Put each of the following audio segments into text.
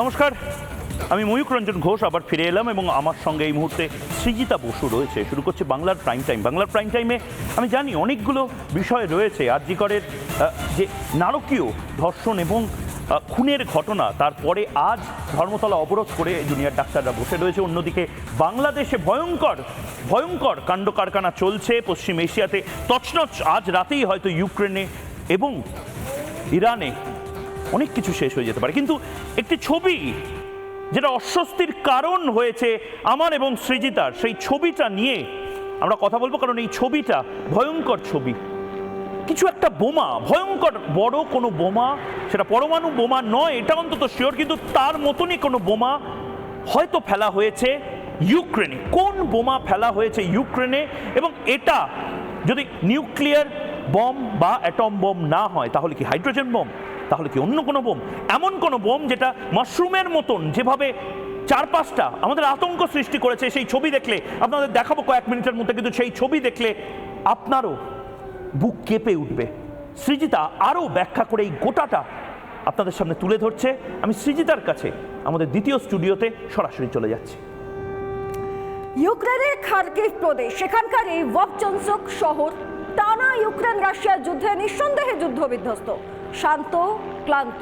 নমস্কার, আমি ময়ূক রঞ্জন ঘোষ আবার ফিরে এলাম এবং আমার সঙ্গে এই মুহূর্তে সৃজিতা বসু রয়েছে। শুরু করছে বাংলার প্রাইম টাইম বাংলার প্রাইম টাইমে আমি জানি অনেকগুলো বিষয় রয়েছে। আরজিকরের যে নারকীয় ধর্ষণ এবং খুনের ঘটনা, তারপরে আজ ধর্মতলা অবরোধ করে জুনিয়র ডাক্তাররা বসে রয়েছে। অন্যদিকে বাংলাদেশে ভয়ঙ্কর ভয়ঙ্কর কাণ্ড কারখানা চলছে। পশ্চিম এশিয়াতে তছনছ আজ রাতেই হয়তো ইউক্রেনে এবং ইরানে অনেক কিছু শেষ হয়ে যেতে পারে। কিন্তু একটি ছবি যেটা অস্বস্তির কারণ হয়েছে আমার এবং সৃজিতার, সেই ছবিটা নিয়ে আমরা কথা বলব, কারণ এই ছবিটা ভয়ঙ্কর ছবি। কিছু একটা বোমা, ভয়ঙ্কর বড় কোনো বোমা, সেটা পরমাণু বোমা নয়, এটা অন্তত শিওর কিন্তু তার মতনই কোনো বোমা হয়তো ফেলা হয়েছে ইউক্রেনে। কোন বোমা ফেলা হয়েছে ইউক্রেনে? এবং এটা যদি নিউক্লিয়ার বম বা অ্যাটম বম না হয়, তাহলে কি হাইড্রোজেন বম তাহলে কি অন্য কোনো বোম? এমন কোনো বোম যেটা মাশরুমের মতন যেভাবে চার পাঁচটা আমাদের আতঙ্ক সৃষ্টি করেছে, সেই ছবি দেখলে আপনাদের দেখাবো কয়েক মিনিটের মধ্যে, কিন্তু সেই ছবি দেখলে আপনারও বুক কেঁপে উঠবে। সৃজিতা আরও ব্যাখ্যা করে এই গোটাটা আপনাদের সামনে তুলে ধরছে। আমি সৃজিতার কাছে আমাদের দ্বিতীয় স্টুডিওতে সরাসরি চলে যাচ্ছি। ইউক্রেনের খার্কিভ প্রদেশ, সেখানকার এই ভবচনসক শহর, টানা ইউক্রেন রাশিয়ার যুদ্ধে নিঃসন্দেহে যুদ্ধ বিধ্বস্ত শান্ত, ক্লান্ত।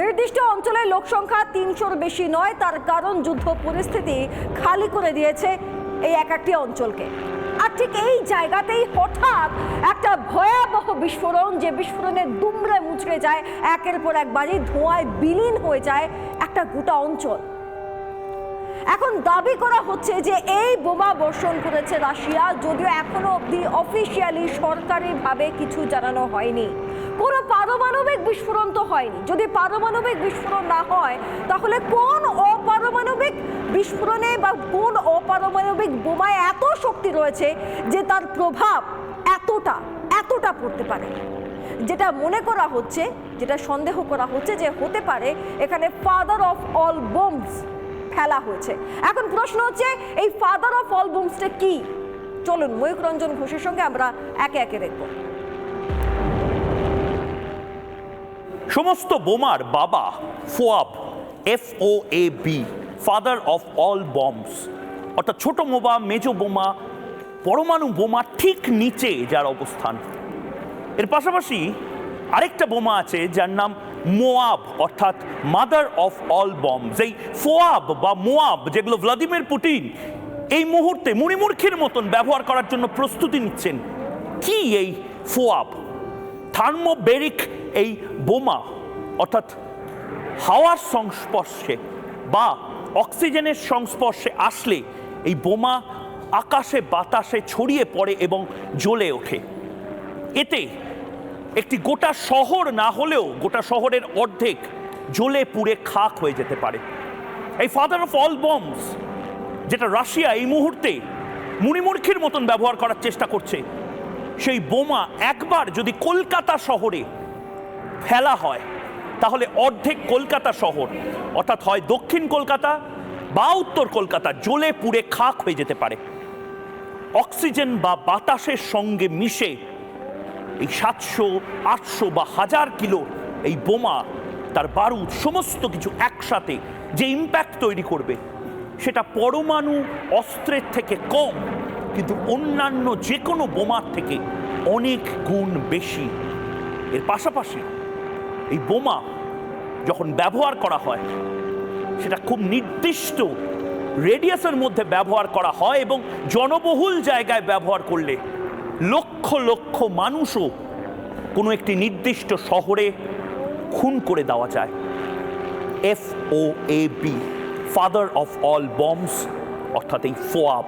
নির্দিষ্ট অঞ্চলের লোক সংখ্যা তিনশোর বেশি নয়, তার কারণ যুদ্ধ পরিস্থিতি খালি করে দিয়েছে এই এক একটি অঞ্চলকে। আর ঠিক এই জায়গাতেই হঠাৎ একটা ভয়াবহ বিস্ফোরণ, যে বিস্ফোরণে দুমড়ে মুচড়ে যায়, একের পর এক বাড়ি ধোঁয়ায় বিলীন হয়ে যায় একটা গোটা অঞ্চল। এখন দাবি করা হচ্ছে যে এই বোমা বর্ষণ করেছে রাশিয়া, যদিও এখনও অবধি অফিসিয়ালি সরকারিভাবে কিছু জানানো হয়নি। কোনো পারমাণবিক বিস্ফোরণ তো হয়নি। যদি পারমাণবিক বিস্ফোরণ না হয়, তাহলে কোন অপারমাণবিক বিস্ফোরণে বা কোন অপারমাণবিক বোমায় এত শক্তি রয়েছে যে তার প্রভাব এতটা এতটা পড়তে পারে? যেটা মনে করা হচ্ছে, যেটা সন্দেহ করা হচ্ছে যে হতে পারে, এখানে ফাদার অফ অল বোমস ফেলা হয়েছে। এখন প্রশ্ন হচ্ছে, এই ফাদার অফ অল বোমসটা কি? চলুন ময়ূক রঞ্জন ঘোষের সঙ্গে আমরা একে একে দেখব। সমস্ত বোমার বাবা FOAB F O A B father of all bombs অর্থাৎ ছোট বোমা, মেজো বোমা, পরমাণু বোমা ঠিক নিচে যার অবস্থান। এর পাশাপাশি আরেকটা বোমা আছে যার নাম মোয়াব, অর্থাৎ মাদার অফ অল বম্ব যেই ফোয়াব বা মোয়াব যেগুলো ভ্লাদিমির পুটিন এই মুহূর্তে মুড়িমুড়খির মতন ব্যবহার করার জন্য প্রস্তুতি নিচ্ছেন, কি এই ফোয়াব? থার্মোবেরিক এই বোমা, অর্থাৎ হাওয়ার সংস্পর্শে বা অক্সিজেনের সংস্পর্শে আসলে এই বোমা আকাশে, বাতাসে ছড়িয়ে পড়ে এবং জ্বলে ওঠে। এতে একটি গোটা শহর না হলেও গোটা শহরের অর্ধেক জ্বলে পুড়ে খাক হয়ে যেতে পারে। এই ফাদার অফ অল বম্বস যেটা রাশিয়া এই মুহূর্তে মুড়িমুড়খির মতন ব্যবহার করার চেষ্টা করছে, সেই বোমা একবার যদি কলকাতা শহরে ফেলা হয়, তাহলে অর্ধেক কলকাতা শহর, অর্থাৎ হয় দক্ষিণ কলকাতা বা উত্তর কলকাতা, জ্বলে পুড়ে খাক হয়ে যেতে পারে। অক্সিজেন বা বাতাসের সঙ্গে মিশে এই সাতশো, আটশো বা হাজার কিলো এই বোমা, তার বারুদ, সমস্ত কিছু একসাথে যে ইম্প্যাক্ট তৈরি করবে, সেটা পরমাণু অস্ত্রের থেকে কম, কিন্তু অন্যান্য যে কোনো বোমার থেকে অনেক গুণ বেশি। এর পাশাপাশি এই বোমা যখন ব্যবহার করা হয়, সেটা খুব নির্দিষ্ট রেডিয়াসের মধ্যে ব্যবহার করা হয় এবং জনবহুল জায়গায় ব্যবহার করলে লক্ষ লক্ষ মানুষও কোনো একটি নির্দিষ্ট শহরে খুন করে দেওয়া যায়। F O A B father of all bombs অর্থাৎ এই ফোয়াব।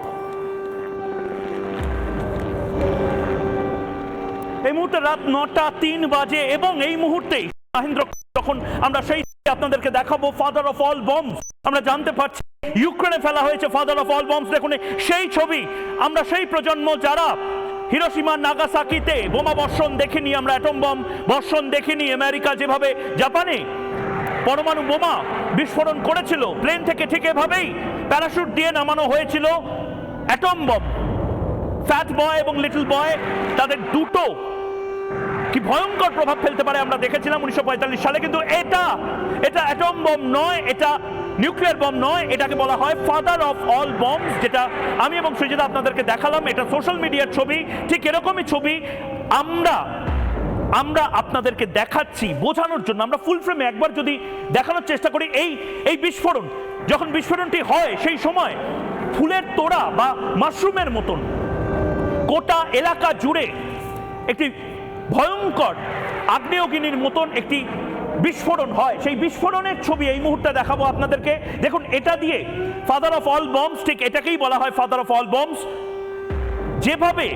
এই মুহূর্তে রাত নটা তিন বাজে এবং এই মুহূর্তেই মহেন্দ্র যখন আমরা সেই আপনাদেরকে দেখাবো ফাদার অফ অল বম্বস আমরা জানতে পারছি, ইউক্রেনে ফেলা হয়েছে ফাদার অফ অল বম্বস দেখুন সেই ছবি। আমরা সেই প্রজন্ম যারা হিরোসীমা নাগাসাকিতে বোমা বর্ষণ দেখিনি আমরা অ্যাটম বম বর্ষণ দেখিনি আমেরিকা যেভাবে জাপানে পরমাণু বোমা বিস্ফোরণ করেছিল প্লেন থেকে ঠিক এভাবেই প্যারাশুট দিয়ে নামানো হয়েছিল অ্যাটম বম ফ্যাট বয় এবং লিটল বয় তাদের দুটো কি ভয়ঙ্কর প্রভাব ফেলতে পারে আমরা দেখেছিলাম উনিশশো পঁয়তাল্লিশ সালে, কিন্তু এটা এটা অ্যাটম বম নয়, এটা নিউক্লিয়ার বম নয়, এটাকে বলা হয় ফাদার অফ অল বম্বস যেটা আমি এবং সৃজিতা আপনাদেরকে দেখালাম। এটা সোশ্যাল মিডিয়ার ছবি, ঠিক এরকমই ছবি আমরা আমরা আপনাদেরকে দেখাচ্ছি বোঝানোর জন্য। আমরা ফুল ফ্রেমে একবার যদি দেখানোর চেষ্টা করি, এই এই বিস্ফোরণ, যখন বিস্ফোরণটি হয়, সেই সময় ফুলের তোড়া বা মাশরুমের মতন গোটা এলাকা জুড়ে একটি ভয়ঙ্কর আগ্নেয়গিনির মতন একটি বিস্ফোরণ হয়। সেই বিস্ফোরণের ছবি এই মুহূর্তে দেখাবো আপনাদেরকে। দেখুন, এটা দিয়ে ফাদার অফ অল বম্বস ঠিক এটাকেই বলা হয় ফাদার অফ অল বম্বস যেভাবে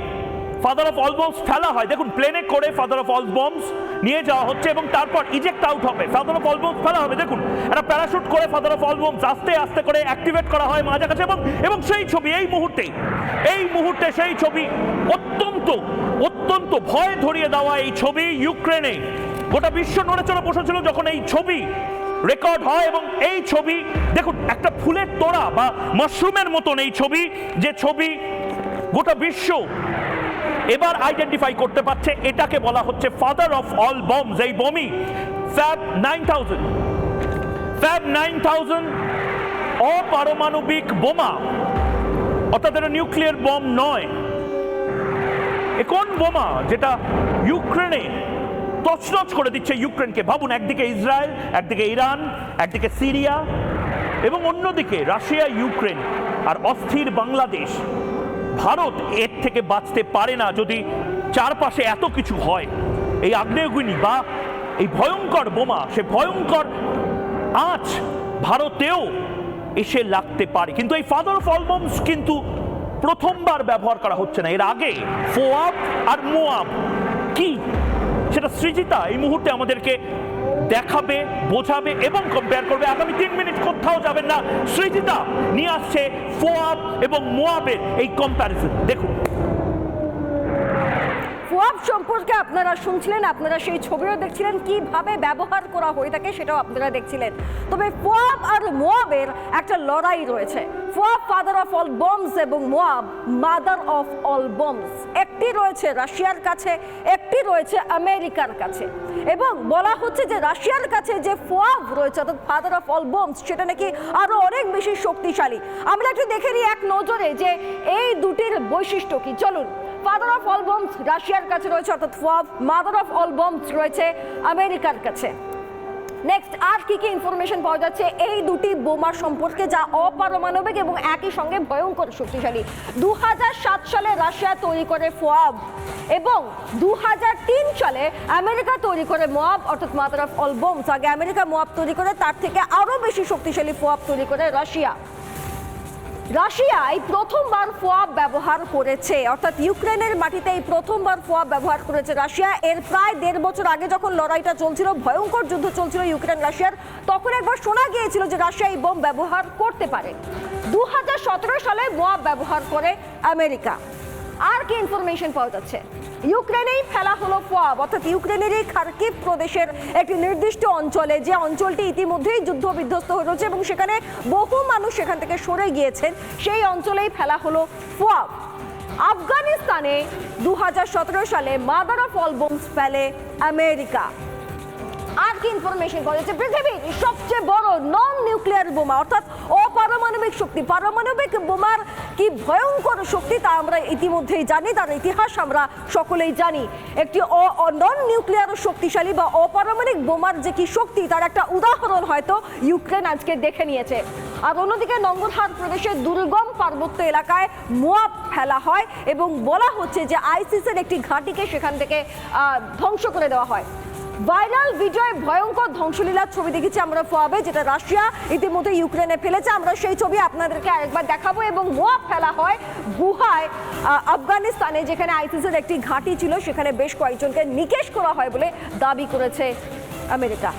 ফাদার অফ অল বম্বস ফেলা হয়, দেখুন প্লেনে করে ফাদার অফ অল বম্বস নিয়ে যাওয়া হচ্ছে এবং তারপর ইজেক্ট আউট হবে। ফাদার অফ অল বম্বস ফেলা হবে, দেখুন, একটা প্যারাশুট করে ফাদার অফ অল বম্বস আস্তে আস্তে করে অ্যাক্টিভেট করা হয় মাঝে কাছে এবং এবং সেই ছবি এই মুহূর্তেই, এই মুহূর্তে সেই ছবি অত্যন্ত অত্যন্ত ভয় ধরিয়ে দেওয়া এই ছবি ইউক্রেনে। গোটা বিশ্ব নড়েচড়ে বসেছিল যখন এই ছবি রেকর্ড হয় এবং এই ছবি, দেখুন, একটা ফুলের তোড়া বা মাশরুমের মতন এই ছবি, যে ছবি গোটা বিশ্ব এবার আইডেন্টিফাই করতে পারছে। এটাকে বলা হচ্ছে ফাদার অফ অল বমস এই বমি। FAB nine thousand FAB nine thousand অপারমাণবিক বোমা। অর্থাৎ এটা নিউক্লিয়ার বম নয়। এ কোন বোমা যেটা ইউক্রেনে তছনছ করে দিচ্ছে ইউক্রেনকে। ভাবুন, একদিকে ইসরায়েল, একদিকে ইরান, একদিকে সিরিয়া এবং অন্যদিকে রাশিয়া, ইউক্রেন আর অস্থির বাংলাদেশ। ভারত এর থেকে বাঁচতে পারে না যদি চারপাশে এত কিছু হয়। এই আগ্নেয়গিনি বা এই ভয়ঙ্কর বোমা, সে ভয়ঙ্কর আঁচ ভারতেও এসে লাগতে পারে। কিন্তু এই ফাদার অফ অলবমস কিন্তু প্রথমবার ব্যবহার করা হচ্ছে না। এর আগে ফোয়াব আর মোয়াব কি? সেটা সৃজিতা এই মুহূর্তে আমাদেরকে দেখাবে, বোঝাবে এবং কম্পেয়ার করবে। আগামী তিন মিনিট কোথাও যাবেন না। সৃজিতা নিয়ে আসছে ফোয়াব এবং মোয়াবের এই কম্প্যারিজন দেখুন। ফুয়াব সম্পর্কে আপনারা শুনছিলেন, আপনারা সেই ছবিও দেখছিলেন, কীভাবে ব্যবহার করা হয়ে থাকে সেটাও আপনারা দেখছিলেন। তবে ফোয়াব আর মোয়াবের একটা লড়াই রয়েছে। FOAB father of all bombs এবং MOAB mother of all bombs একটি রয়েছে রাশিয়ার কাছে, একটি রয়েছে আমেরিকার কাছে। এবং বলা হচ্ছে যে রাশিয়ার কাছে যে ফোয়াব রয়েছে, অর্থাৎ ফাদার অফ অল বমস সেটা নাকি আরও অনেক বেশি শক্তিশালী। আমরা একটু দেখে নিই এক নজরে যে এই দুটির বৈশিষ্ট্য কি। চলুন। ফাদার অফ অল বমস রাশিয়ার কাছে রয়েছে, অর্থাৎ FOAB mother of all bombs রয়েছে আমেরিকার কাছে। নেক্সট আর কি কি ইনফরমেশন পাওয়া যাচ্ছে? এই দুটি বোমা সম্পর্কে যা অপারমাণবিক এবং একই সঙ্গে ভয়ঙ্কর শক্তিশালী। দু হাজার সাত সালে রাশিয়া তৈরি করে ফোয়াব এবং দু হাজার তিন সালে আমেরিকা তৈরি করে মোয়াব অর্থাৎ মাদার অফ অল বোমস আগে আমেরিকা মোয়াব তৈরি করে, তার থেকে আরও বেশি শক্তিশালী ফোয়াব তৈরি করে রাশিয়া। রাশিয়া এই প্রথমবার ফোয়াব ব্যবহার করেছে। অর্থাৎ ইউক্রেনের মাটিতে এই প্রথমবার ফোয়াব ব্যবহার করেছে রাশিয়া। এর প্রায় দেড় বছর আগে যখন লড়াইটা চলছিল, ভয়ঙ্কর যুদ্ধ চলছিল ইউক্রেন রাশিয়ার, তখন একবার শোনা গিয়েছিল যে রাশিয়া এই বোম ব্যবহার করতে পারে। দু হাজার সতেরো সালে মোয়াব ব্যবহার করে আমেরিকা। আর কি ইনফরমেশন পাওয়া যাচ্ছে? ইউক্রেনেই ফেলা হলো ফোয়াব। অর্থাৎ ইউক্রেনের এই খার্কিভ প্রদেশের একটি নির্দিষ্ট অঞ্চলে, যে অঞ্চলটি ইতিমধ্যেই যুদ্ধ বিধ্বস্ত হয়ে রয়েছে এবং সেখানে বহু মানুষ সেখান থেকে সরে গিয়েছেন, সেই অঞ্চলেই ফেলা হলো ফোয়াব। আফগানিস্তানে দু হাজার সতেরো সালে মাদার অফ অল বোমস ফেলে আমেরিকা। আর কি ইনফরমেশন পাওয়া যাচ্ছে? পৃথিবীর সবচেয়ে বড় নন নিউক্লিয়ার বোমা, অর্থাৎ অপারমাণবিক শক্তি। পারমাণবিক বোমার কি ভয়ঙ্কর শক্তি তা আমরা ইতিমধ্যেই জানি, তার ইতিহাস আমরা সকলেই জানি। একটি নন নিউক্লিয়ার শক্তিশালী বা অপারমাণবিক বোমার যে কি শক্তি, তার একটা উদাহরণ হয়তো ইউক্রেন আজকে দেখে নিয়েছে। আর অন্যদিকে নঙ্গলহার প্রদেশের দুর্গম পার্বত্য এলাকায় মোয়াব ফেলা হয় এবং বলা হচ্ছে যে আইসিসের একটি ঘাঁটিকে সেখান থেকে ধ্বংস করে দেওয়া হয়। ভাইরাল ভিডিওয় ভয়ঙ্কর ধ্বংসলীলার ছবি দেখেছি আমরা ফোয়াবে, যেটা রাশিয়া ইতিমধ্যে ইউক্রেনে ফেলেছে। আমরা সেই ছবি আপনাদেরকে আরেকবার দেখাবো এবং মোয়াব ফেলা হয় গুহায় আফগানিস্তানে, যেখানে আইসিসের একটি ঘাঁটি ছিল, সেখানে বেশ কয়েকজনকে নিকেশ করা হয় বলে দাবি করেছে আমেরিকা।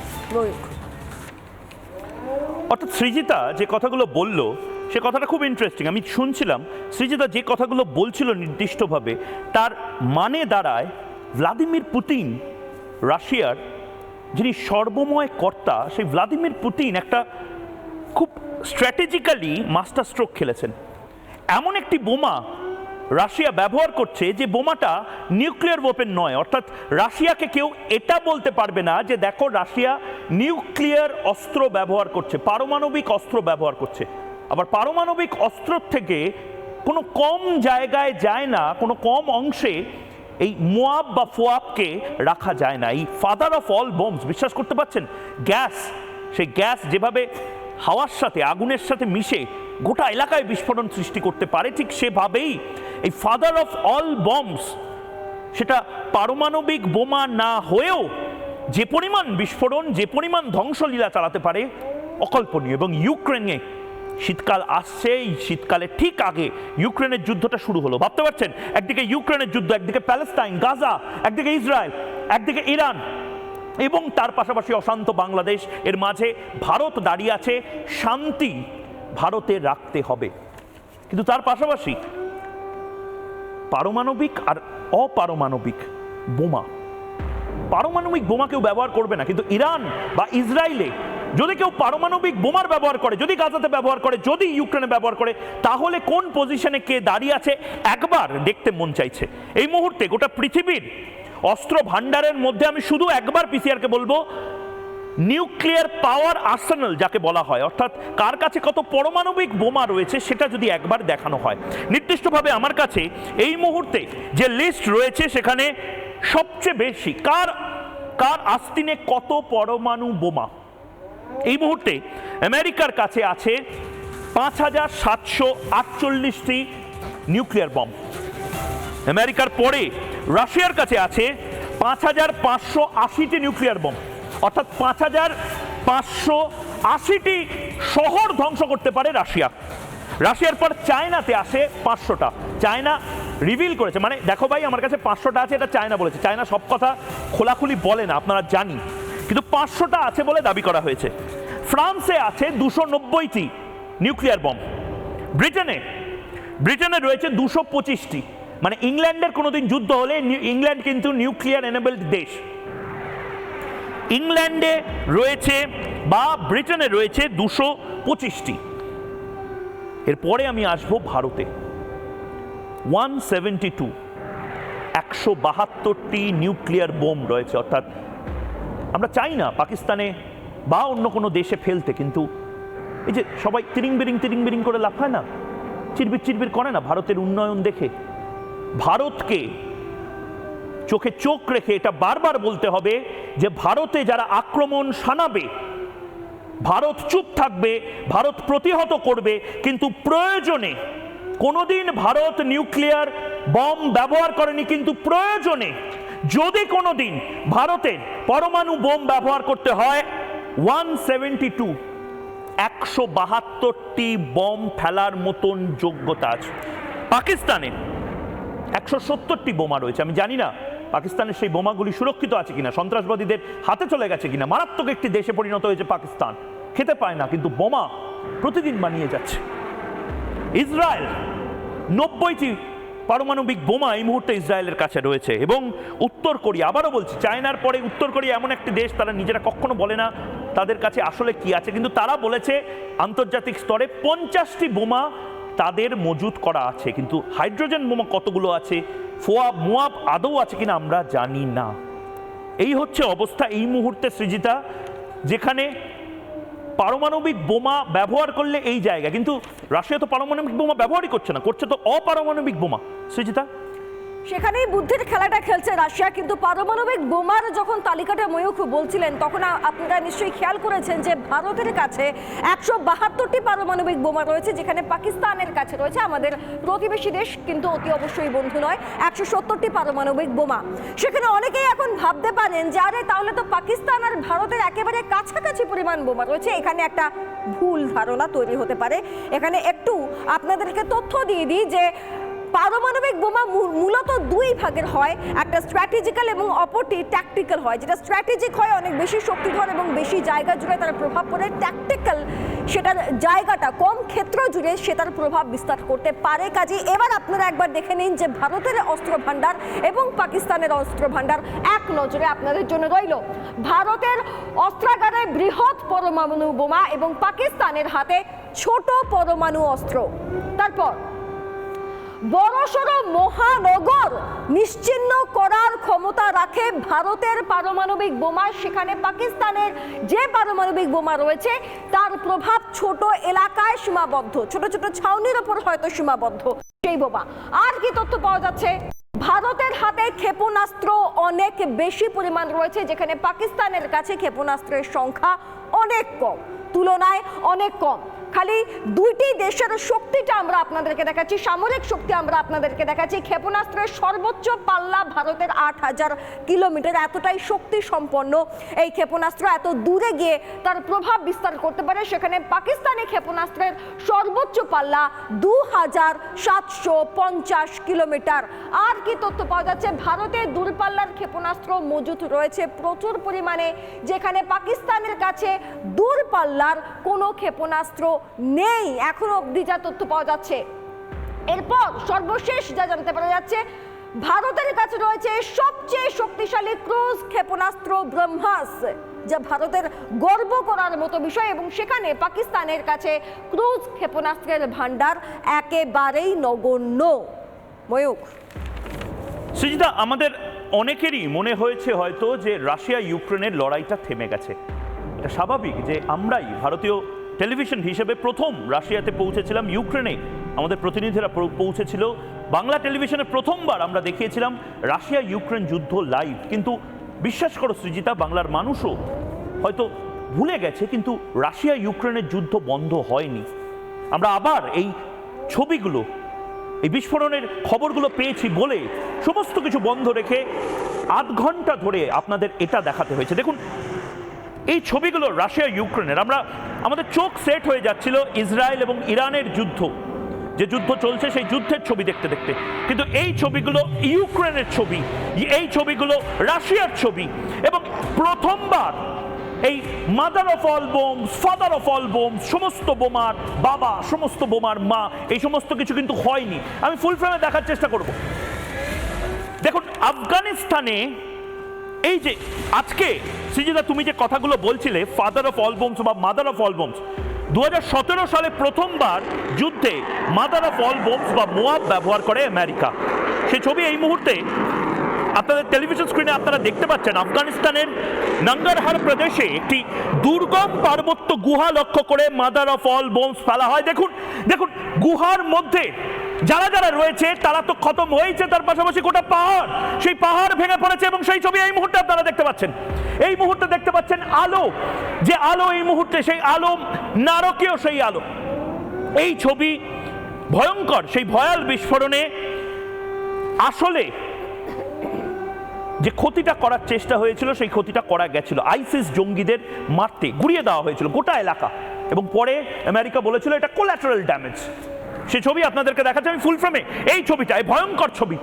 অর্থাৎ সৃজিতা যে কথাগুলো বলল, সে কথাটা খুব ইন্টারেস্টিং আমি শুনছিলাম, সৃজিতা যে কথাগুলো বলছিল নির্দিষ্টভাবে, তার মানে দাঁড়ায় ভ্লাদিমির পুতিন রাশিয়ার যিনি সর্বময় কর্তা, সেই ভ্লাদিমির পুতিন একটা খুব স্ট্র্যাটেজিক্যালি মাস্টার স্ট্রোক খেলেছেন। এমন একটি বোমা রাশিয়া ব্যবহার করছে যে বোমাটা নিউক্লিয়ার ওয়েপেন নয়, অর্থাৎ রাশিয়াকে কেউ এটা বলতে পারবে না যে দেখো রাশিয়া নিউক্লিয়ার অস্ত্র ব্যবহার করছে, পারমাণবিক অস্ত্র ব্যবহার করছে। আবার পারমাণবিক অস্ত্র থেকে কোনো কম জায়গায় যায় না, কোনো কম অংশে এই মোয়াব বা ফোয়াবকে রাখা যায় না। এই ফাদার অফ অল বোমস বিশ্বাস করতে পারছেন? গ্যাস, সেই গ্যাস যেভাবে হাওয়ার সাথে, আগুনের সাথে মিশে গোটা এলাকায় বিস্ফোরণ সৃষ্টি করতে পারে, ঠিক সেভাবেই এই ফাদার অফ অল বম্বস সেটা পারমাণবিক বোমা না হয়েও যে পরিমাণ বিস্ফোরণ, যে পরিমাণ ধ্বংসলীলা চালাতে পারে, অকল্পনীয়। এবং ইউক্রেনে শীতকাল আসছেই, শীতকালে ঠিক আগে ইউক্রেনের যুদ্ধটা শুরু হলো। ভাবতে পারছেন? একদিকে ইউক্রেনের যুদ্ধ, একদিকে প্যালেস্টাইন, গাজা, একদিকে ইসরায়েল, একদিকে ইরান এবং তার পাশাপাশি অশান্ত বাংলাদেশ। এর মাঝে ভারত দাঁড়িয়ে আছে, শান্তি ভারতে রাখতে হবে। কিন্তু তার পাশাপাশি পারমাণবিক আর অপারমাণবিক বোমা। পারমাণবিক বোমা কেউ ব্যবহার করবে না, কিন্তু ইরান বা ইসরায়েলে যদি কেউ পারমাণবিক বোমার ব্যবহার করে, যদি গাজাতে ব্যবহার করে, যদি ইউক্রেনে ব্যবহার করে, তাহলে কোন পজিশনে কে দাঁড়িয়ে আছে? একবার দেখতে মন চাইছে। এই মুহূর্তে গোটা পৃথিবীর অস্ত্র ভাণ্ডারের মধ্যে আমি শুধু একবার পিসিআরকে বলব নিউক্লিয়ার পাওয়ার আর্সেনাল যাকে বলা হয়, অর্থাৎ কার কাছে কত পারমাণবিক বোমা রয়েছে সেটা যদি একবার দেখানো হয়। নির্দিষ্টভাবে আমার কাছে এই মুহূর্তে যে লিস্ট রয়েছে সেখানে সবচেয়ে বেশি, কার কার আস্তিনে কত পরমাণু বোমা? এই মুহূর্তে আমেরিকার কাছে আছে পাঁচ হাজার সাতশো আটচল্লিশটি নিউক্লিয়ার বম। আমেরিকার পরে রাশিয়ার কাছে আছে পাঁচ হাজার পাঁচশো আশিটি নিউক্লিয়ার বম। অর্থাৎ পাঁচ হাজার পাঁচশো আশিটি শহর ধ্বংস করতে পারে রাশিয়া। রাশিয়ার পর চায়নাতে আসে পাঁচশোটা। চায়না রিভিল করেছে। মানে দেখো ভাই, আমার কাছে পাঁচশোটা আছে, এটা চায়না বলেছে। চায়না সব কথা খোলাখুলি বলে না, আপনারা জানি কিন্তু পাঁচশোটা আছে বলে দাবি করা হয়েছে। ফ্রান্সে আছে দুশো নব্বইটি নিউক্লিয়ার বম। ব্রিটেনে ব্রিটেনে রয়েছে দুশো পঁচিশটি। মানে ইংল্যান্ডের কোনোদিন যুদ্ধ হলে ইংল্যান্ড কিন্তু নিউক্লিয়ার এনেবেলড দেশ। ইংল্যান্ডে রয়েছে বা ব্রিটেনে রয়েছে দুশো পঁচিশটি। এরপরে আমি আসব ভারতে। ওয়ান সেভেন্টি টু, একশো বাহাত্তরটি নিউক্লিয়ার বোম রয়েছে, অর্থাৎ আমরা চাই না পাকিস্তানে বা অন্য কোনো দেশে ফেলতে, কিন্তু এই যে সবাই তিরিং বিরিং তিরিং বিরিং করে লাফায় না? চিরবির চিরবির করে না ভারতের উন্নয়ন দেখে? ভারতকে চোখে চোখ রেখে এটা বারবার বলতে হবে যে ভারতে যারা আক্রমণ শানাবে, ভারত চুপ থাকবে, ভারত প্রতিহত করবে, কিন্তু প্রয়োজনে, কোনোদিন ভারত নিউক্লিয়ার বম ব্যবহার করেনি, কিন্তু প্রয়োজনে যদি কোনোদিন ভারতের পরমাণু বোম ব্যবহার করতে হয়, ওয়ান সেভেন্টি টু, একশো বাহাত্তরটি বম ফেলার মতন যোগ্যতা আছে। পাকিস্তানে একশো সত্তরটি বোমা রয়েছে। আমি জানি না পাকিস্তানের সেই বোমাগুলি সুরক্ষিত আছে কিনা, সন্ত্রাসবাদীদের হাতে চলে গেছে কিনা। মারাত্মক একটি দেশে পরিণত হয়েছে পাকিস্তান। খেতে পায় না, কিন্তু বোমা প্রতিদিন বানিয়ে যাচ্ছে। ইসরায়েল নব্বইটি পারমাণবিক বোমা এই মুহূর্তে ইসরায়েলের কাছে রয়েছে এবং উত্তর কোরিয়া, আবারও বলছি, চায়নার পরে উত্তর কোরিয়া এমন একটি দেশ, তারা নিজেরা কখনো বলে না তাদের কাছে আসলে কি আছে, কিন্তু তারা বলেছে আন্তর্জাতিক স্তরে পঞ্চাশটি বোমা তাদের মজুত করা আছে, কিন্তু হাইড্রোজেন বোমা কতগুলো আছে, ফোয়াব, মোয়াব আদৌ আছে কিনা আমরা জানি না। এই হচ্ছে অবস্থা এই মুহূর্তে সৃজিতা, যেখানে পারমাণবিক বোমা ব্যবহার করলে এই জায়গা, কিন্তু রাশিয়া তো পারমাণবিক বোমা ব্যবহারই করছে না, করছে তো অপারমাণবিক বোমা। সৃজিতা? সেখানেই বুদ্ধির খেলাটা খেলছে রাশিয়া, কিন্তু পারমাণবিক বোমার যখন তালিকাটা ময়ূখ বলছিলেন, তখন আপনারা নিশ্চয়ই খেয়াল করেছেন যে ভারতের কাছে একশো বাহাত্তরটি পারমাণবিক বোমা রয়েছে, যেখানে পাকিস্তানের কাছে রয়েছে আমাদের প্রতিবেশী দেশ, কিন্তু অতি অবশ্যই বন্ধু নয়, একশো সত্তরটি পারমাণবিক বোমা। সেখানে অনেকেই এখন ভাবতে পারেন যে, আরে তাহলে তো পাকিস্তান আর ভারতের একেবারে কাছাকাছি পরিমাণ বোমা রয়েছে, এখানে একটা ভুল ধারণা তৈরি হতে পারে। এখানে একটু আপনাদেরকে তথ্য দিয়ে দিই যে পারমাণবিক বোমা মূলত দুই ভাগের হয়। একটা স্ট্র্যাটেজিক্যাল এবং অপরটি ট্যাকটিক্যাল হয়। যেটা স্ট্র্যাটেজিক হয়, অনেক বেশি শক্তিধর এবং বেশি জায়গা জুড়ে তার প্রভাব পড়ে। ট্যাকটিক্যাল সেটার জায়গাটা কম ক্ষেত্র জুড়ে সে তার প্রভাব বিস্তার করতে পারে। কাজে এবার আপনারা একবার দেখে নিন যে ভারতের অস্ত্র ভাণ্ডার এবং পাকিস্তানের অস্ত্র ভাণ্ডার এক নজরে আপনাদের জন্য রইল। ভারতের অস্ত্রাগারে বৃহৎ পরমাণু বোমা এবং পাকিস্তানের হাতে ছোট পরমাণু অস্ত্র। তারপর বড়সড় মহানগর নিশ্চিহ্ন করার ক্ষমতা রাখে ভারতের পারমাণবিক বোমা। সেখানে পাকিস্তানের যে পারমাণবিক বোমা রয়েছে, তার প্রভাব ছোট এলাকায় সীমাবদ্ধ। ছোট ছোট ছাউনির ওপর হয়তো সীমাবদ্ধ সেই বোমা। আর কি তথ্য পাওয়া যাচ্ছে? ভারতের হাতে ক্ষেপণাস্ত্র অনেক বেশি পরিমাণ রয়েছে, যেখানে পাকিস্তানের কাছে ক্ষেপণাস্ত্রের সংখ্যা অনেক কম। তুলনায় অনেক কম। খালি দুইটি দেশের শক্তিটা আমরা আপনাদেরকে দেখাচ্ছি, সামরিক শক্তি আমরা আপনাদেরকে দেখাচ্ছি। ক্ষেপণাস্ত্রের সর্বোচ্চ পাল্লা ভারতের আট হাজার কিলোমিটার, এতটাই শক্তি সম্পন্ন এই ক্ষেপণাস্ত্র। এত দূরে গিয়ে তার প্রভাব বিস্তার করতে পারে, সেখানে পাকিস্তানি ক্ষেপণাস্ত্রের সর্বোচ্চ পাল্লা দু হাজার সাতশো পঞ্চাশ কিলোমিটার। আর কি তথ্য পাওয়া যাচ্ছে, ভারতে দূরপাল্লার ক্ষেপণাস্ত্র মজুত রয়েছে প্রচুর পরিমাণে, যেখানে পাকিস্তানের কাছে দূরপাল্লার কোনো ক্ষেপণাস্ত্র নেই। এখনও অবধি যা তথ্য পাওয়া যাচ্ছে। এরপর সর্বশেষ যা জানতে পারা যাচ্ছে, ভারতের কাছে রয়েছে সবচেয়ে শক্তিশালী ক্রুজ ক্ষেপণাস্ত্র ব্রহ্মাস, যা ভারতের গর্ব করার মতো বিষয় এবং সেখানে পাকিস্তানের কাছে ক্রুজ ক্ষেপণাস্ত্রের ভান্ডার একেবারেই নগণ্য। ময়ূক সৃজিতা, আমাদের অনেকেরই মনে হয়েছে হয়তো যে রাশিয়া ইউক্রেনের লড়াইটা থেমে গেছে। এটা স্বাভাবিক যে আমরাই ভারতীয় টেলিভিশন হিসেবে প্রথম রাশিয়াতে পৌঁছেছিলাম ইউক্রেনে। আমাদের প্রতিনিধিরা পৌঁছেছিল। বাংলা টেলিভিশনে প্রথমবার আমরা দেখিয়েছিলাম রাশিয়া ইউক্রেন যুদ্ধ লাইভ। কিন্তু বিশ্বাস করো সৃজিতা, বাংলার মানুষও হয়তো ভুলে গেছে, কিন্তু রাশিয়া ইউক্রেনের যুদ্ধ বন্ধ হয়নি। আমরা আবার এই ছবিগুলো, এই বিস্ফোরণের খবরগুলো পেয়েছি বলে সমস্ত কিছু বন্ধ রেখে আধ ঘণ্টা ধরে আপনাদের এটা দেখাতে হয়েছে। দেখুন, এই ছবিগুলো রাশিয়া ইউক্রেনের। আমরা আমাদের চোখ সেট হয়ে যাচ্ছিল ইসরায়েল এবং ইরানের যুদ্ধ। যে যুদ্ধ চলছে সেই যুদ্ধের ছবি দেখতে দেখতে। কিন্তু এই ছবিগুলো ইউক্রেনের ছবি, এই ছবিগুলো রাশিয়ার ছবি এবং প্রথমবার এই mother of all bombs father of all bombs সমস্ত বোমার বাবা, সমস্ত বোমার মা, এই সমস্ত কিছু কিন্তু হয়নি। আমি ফুল ফ্রেমে দেখার চেষ্টা করব। দেখুন, আফগানিস্তানে এই যে আজকে, সৃজিতা, তুমি যে কথাগুলো বলছিলে ফাদার অফ অল বোমস বা মাদার অফ অল বোমস দুহাজার সতেরো সালে প্রথমবার যুদ্ধে মাদার অফ অল বোমস বা মোয়াব ব্যবহার করে আমেরিকা। সেই ছবি এই মুহূর্তে আপনাদের টেলিভিশন স্ক্রিনে আপনারা দেখতে পাচ্ছেন, আফগানিস্তানের নাঙ্গারহার প্রদেশে একটি দুর্গম পার্বত্য গুহা লক্ষ্য করে মাদার অফ অল বোমস ফেলা হয়। দেখুন দেখুন, গুহার মধ্যে যারা যারা রয়েছে, তারা তো খতম হয়েছে, তার পাশাপাশি গোটা পাহাড়। সেই পাহাড় ভেঙে পড়েছে এবং সেই ছবি এই মুহূর্তে আপনারা দেখতে পাচ্ছেন। এই মুহূর্তে দেখতে পাচ্ছেন আলো। যে আলো এই মুহূর্তে, সেই আলো, নারকীয় সেই আলো। এই ছবি ভয়ঙ্কর, সেই ভয়াল বিস্ফোরণে আসলে যে ক্ষতিটা করার চেষ্টা হয়েছিল, সেই ক্ষতিটা করা গেছিল। আইসিস জঙ্গিদের মারতে, গুড়িয়ে দেওয়া হয়েছিল গোটা এলাকা। এবং পরে আমেরিকা বলেছিল এটা কোল্যাটারাল ড্যামেজ সে ছবি আপনাদেরকে দেখাচ্ছি, আমি ফুল ফ্রেমে এই ছবিটা, এই ভয়ঙ্কর ছবি।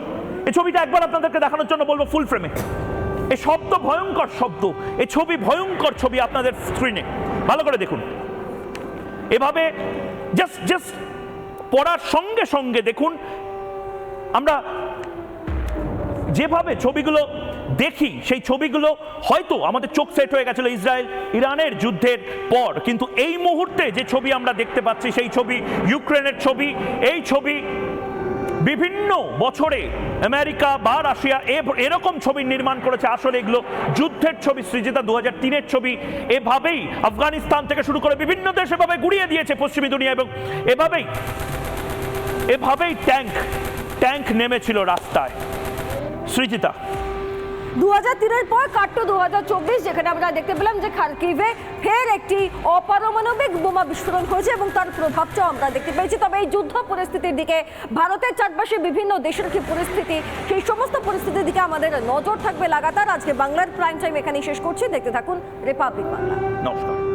এই ছবিটা একবার আপনাদেরকে দেখানোর জন্য বলব ফুল ফ্রেমে এই শব্দ ভয়ঙ্কর শব্দ, এই ছবি ভয়ঙ্কর ছবি আপনাদের স্ক্রিনে ভালো করে দেখুন। এভাবে জাস্ট জাস্ট পড়ার সঙ্গে সঙ্গে দেখুন, আমরা যেভাবে ছবিগুলো দেখি সেই ছবিগুলো হয়তো আমাদের চোখ সেট হয়ে গেছিল ইসরায়েল ইরানের যুদ্ধের পর। কিন্তু এই মুহূর্তে যে ছবি আমরা দেখতে পাচ্ছি, সেই ছবি ইউক্রেনের ছবি, এই ছবি বিভিন্ন বছরে আমেরিকা বা রাশিয়া এরকম ছবি নির্মাণ করেছে। আসলে এগুলো যুদ্ধের ছবি, সৃজিতা দু হাজার তিনের ছবি। এভাবেই আফগানিস্তান থেকে শুরু করে বিভিন্ন দেশ এভাবে গুড়িয়ে দিয়েছে পশ্চিমী দুনিয়া এবং এভাবেই এভাবেই ট্যাঙ্ক ট্যাঙ্ক নেমেছিল রাস্তায়। সৃজিতা দু হাজার পর কাট্ট দু চব্বিশ, যেখানে আমরা দেখতে পেলাম যে খারকিভে ফের একটি অপারমাণবিক বোমা বিস্ফোরণ হয়েছে এবং তার প্রভাবটাও আমরা দেখতে পেয়েছি। তবে এই যুদ্ধ পরিস্থিতির দিকে ভারতের চারপাশে বিভিন্ন দেশের কি পরিস্থিতি, সেই সমস্ত পরিস্থিতির দিকে আমাদের নজর থাকবে। লাগাতার আজকে বাংলার প্রাইম টাইম এখানেই শেষ করছি। দেখতে থাকুন রিপাবলিক বাংলা। নমস্কার।